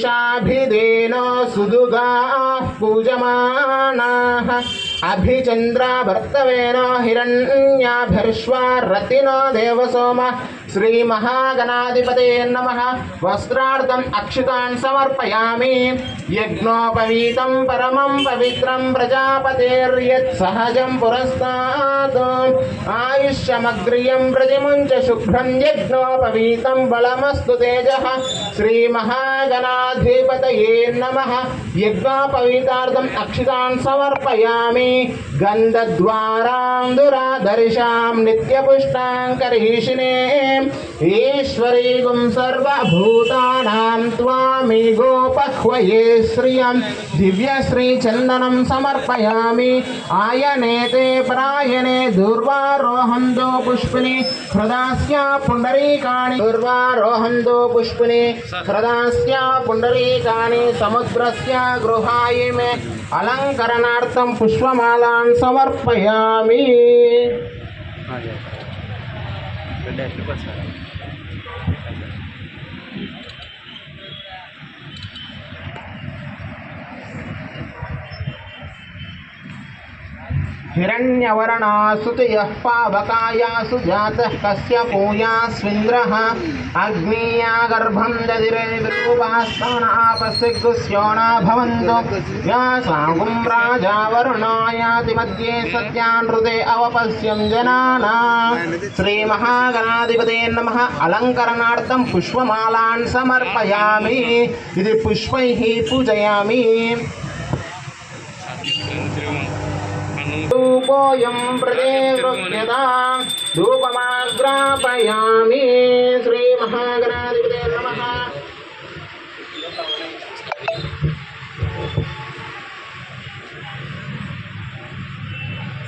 ईशाभिदेन सुदुगाः पूजमानाः। अभिचन्द्रा भर्तवेन हिरण्याभर्ष्वा रतिनो देवसोमः। श्री श्रीमहागणाधिपते नमः. वस्त्रार्थम् अक्षितान् समर्पयामि. यज्ञोपवीतं परमं पवित्रं प्रजापतेर्यत्सहजं पुरस्तात्. आयुष्यमग्रियं प्रतिमुञ्च शुभ्रम यज्ञोपवीत बलमस्तु तेज. श्री तेजः श्रीमहागणाधिपतये नमः. यज्ञोपवीतार्थम् अक्षितान् समर्पयामि. गन्धद्वारां दुराधर्षां नित्यपुष्टाङ्करीषिणे ईश्वरीगुं सर्वभूतानां त्वामि गोपह्वये श्रियं। दिव्यश्रीचन्दनं समर्पयामि। आयने ते परायणे दुर्वारोहं दो पुष्पिनि हृदास्या पुण्डरीकाणि। दुर्वारोहं दो पुष्पिनि हृदास्या पुण्डरीकाणि, समुद्रस्य गृहाय मे अलङ्करणार्थं पुष्पमालान् समर्पयामि। 带,수고하 십. हिरण्यवर्णासु यः पावकायासु जातः अग्निया गर्भं दधिरेपास्तान आपस्योणा मध्ये सत्यानृते अवपस्यं जनाना श्रीमहागणाधिपते नमः। अलङ्करणार्थं पुष्पमालान् समर्पयामि। इति पुष्पैः ధూపోయం ప్రదే ధూపమాగ్రాపయామి శ్రీ మహాగణాధిపతే నమ.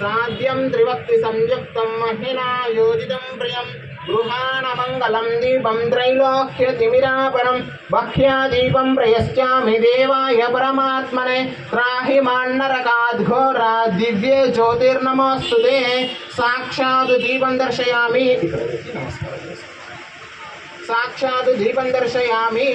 సాధ్యం త్రివక్తి సంయుక్తం మహిళా యోజితం ప్రియం. गृहाणमङ्गलं दीपं त्रैलोक्यतिमिरापरं भक्ष्यादीपं प्रयस्यामि देवाय परमात्मने। त्राहि मान्नरकाद्घोरा दिव्ये ज्योतिर्नमोऽस्तु ते। साक्षात् दीपं दर्शयामि। साक्षात् दीपं दर्शयामि।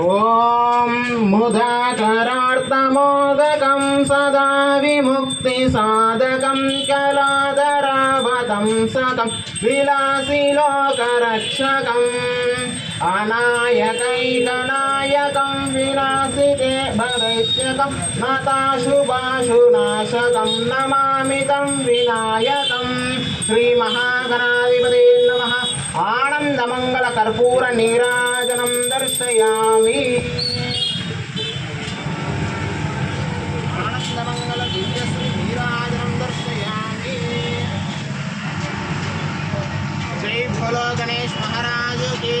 ॐ मुदाकरार्तमोदकं सदा विमुक्तिसाधकं कलादरावतं सक विलासिलोकरक्षकम्। अनायकैकनायकं विनाशिते भदैत्यकं नताशुपाशुनाशकं नमामि तं विनायकं श्रीमहागणाधिपते नमः आनन्दमङ्गलकर्पूरनीराजनं दर्शयामि आनन्दमङ्गलदिव्यश्रीनीराजनं दर्शयामि जय भोलो गणेश महाराज की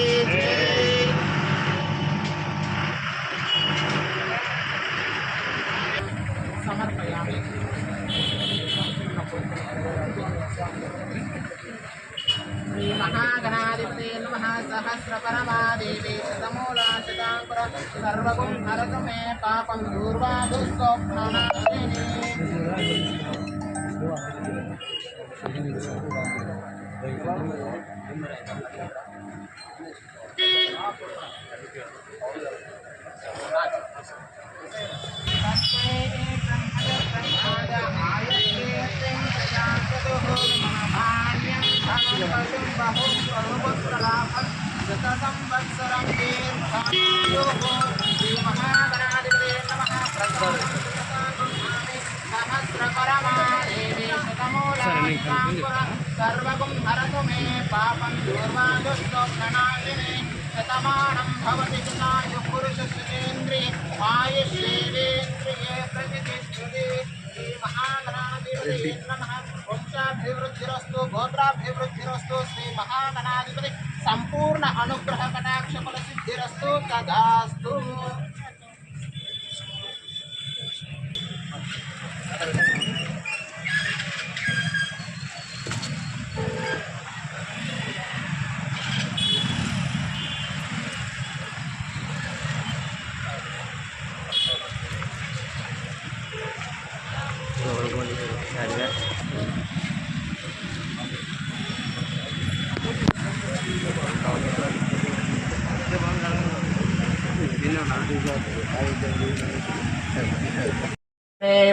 श्रीमहागणाधिपते नमः सहस्रपरमादेवे शतमूलाशताङ्कुर सर्वगुं हरतु मे पापं दूर्वा दुःस्वप्नाशयिनी సర్వగం హరతు మే పాపం దూర్వాదుష్టోప్రణాళిని శతమానం భవతి పురుష సురేంద్రియ ఆయుష్ దేవేంద్రియ ప్రతిష్ఠతే మహాగణాధిపతి నమః వంశాభివృద్ధిరస్తు గోత్రాభివృద్ధిరస్తు శ్రీ మహాగణాధిపతి సంపూర్ణ అనుగ్రహ కటాక్ష ఫల సిద్ధిరస్తు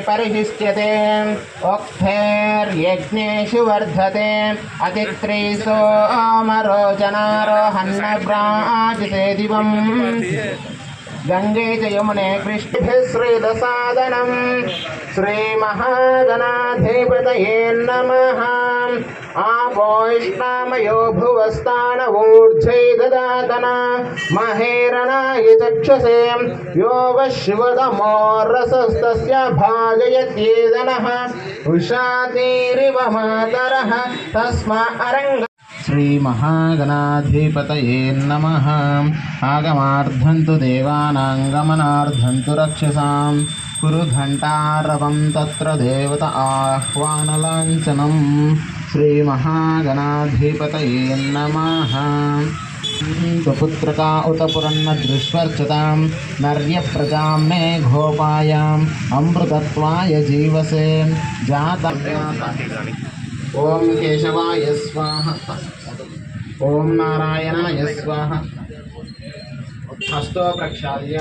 परिशिष्यते उक्थैर्यज्ञेषु वर्धते अतित्रीसो अमरोचनारोहन्नव्राजसे दिवम्। गङ्गे च यमुने कृष्णभिः श्रीदसादनम् श्रीमहागणाधिपतये नमः आपोष्णामयो भुवस्तानवूर्ध्वै ददातन। महेरणाय चक्षसे यो वः शिवतमो रसस्तस्य भाजयत्येदनः। उषातीरिव मातरः तस्मा अरङ्ग श्रीमहागणाधिपतये नमः। आगमार्धन्तु देवानाङ्गमनार्धन्तु रक्षसां कुरु घण्टारवं तत्र देवत आह्वानलाञ्छनं श्रीमहागणाधिपतये नमः। पुत्रका उत पुरन्नदृष्वर्चतां नर्यप्रजां मे घोपायाम् अमृतत्वाय जीवसे जाता ॐ केशवाय स्वाहा। ఓం నారాయణ యస్వాహ హస్తో ప్రక్షాళ్య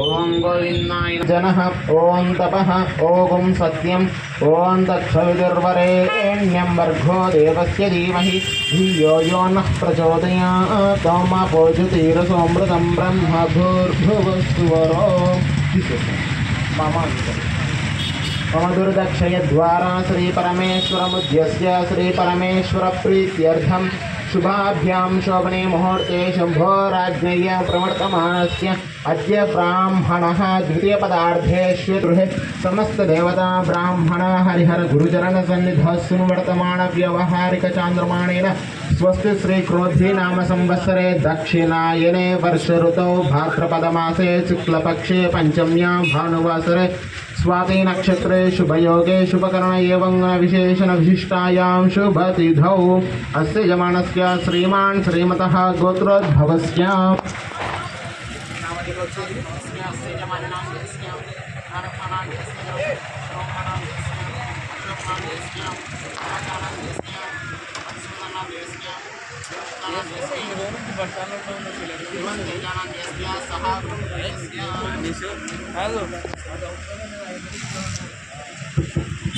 ఓం గోవిందాయ జన. ఓం తప. ఓం సత్యం. ఓం తత్సవిదుర్వరేణ్యం వర్గో దేవస్య ధీమహి. ధియో యో నః ప్రచోదయాత్. తోమపోజుతీరసోమృతం బ్రహ్మభూర్భువస్సువరో మమ मम दुर्दक्षयद्वारा श्रीपरमेश्वरमुद्यस्य श्रीपरमेश्वरप्रीत्यर्थं शुभाभ्यां शोभने मुहूर्ते शम्भोराज्ञय प्रवर्तमानस्य अद्य ब्राह्मणः द्वितीयपदार्थेष्वगृहे समस्तदेवता ब्राह्मण हरिहर गुरुचरणसन्निधः सुवर्तमानव्यवहारिकचान्द्रमाणेन स्वस्ति श्रीक्रोधी नाम संवत्सरे दक्षिणायने वर्षऋतौ भाद्रपदमासे शुक्लपक्षे पञ्चम्यां भानुवासरे स्वाति नक्षत्रे शुभयोगे शुभकर्ण एवं विशेषण विशिष्टायां शुभतिथौ। अस्य यजमानस्य श्रीमान् श्रीमतः गोत्रोद्भवस्य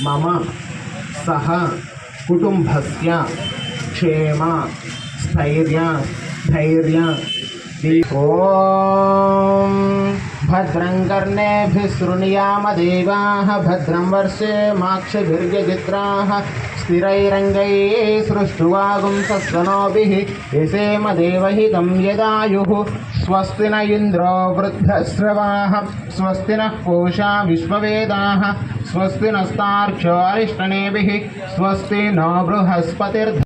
मम सह कुटुम्बस्य क्षेम स्थैर्य धैर्य ॐ भद्रं कर्णेभिः शृणुयामदेवाः भद्रं वर्षे माक्षभिर्यजित्राः स्थिरैरङ्गैः सृष्टुवागुंसस्वनोभिः यसेम देवहितं यदायुः स्वस्ति न इन्द्रो वृद्धश्रवाः स्वस्ति नः पूषा विश्ववेदाः स्वस्ति नस्तार्क्ष्यो स्वस्ति नो बृहस्पतिर्ध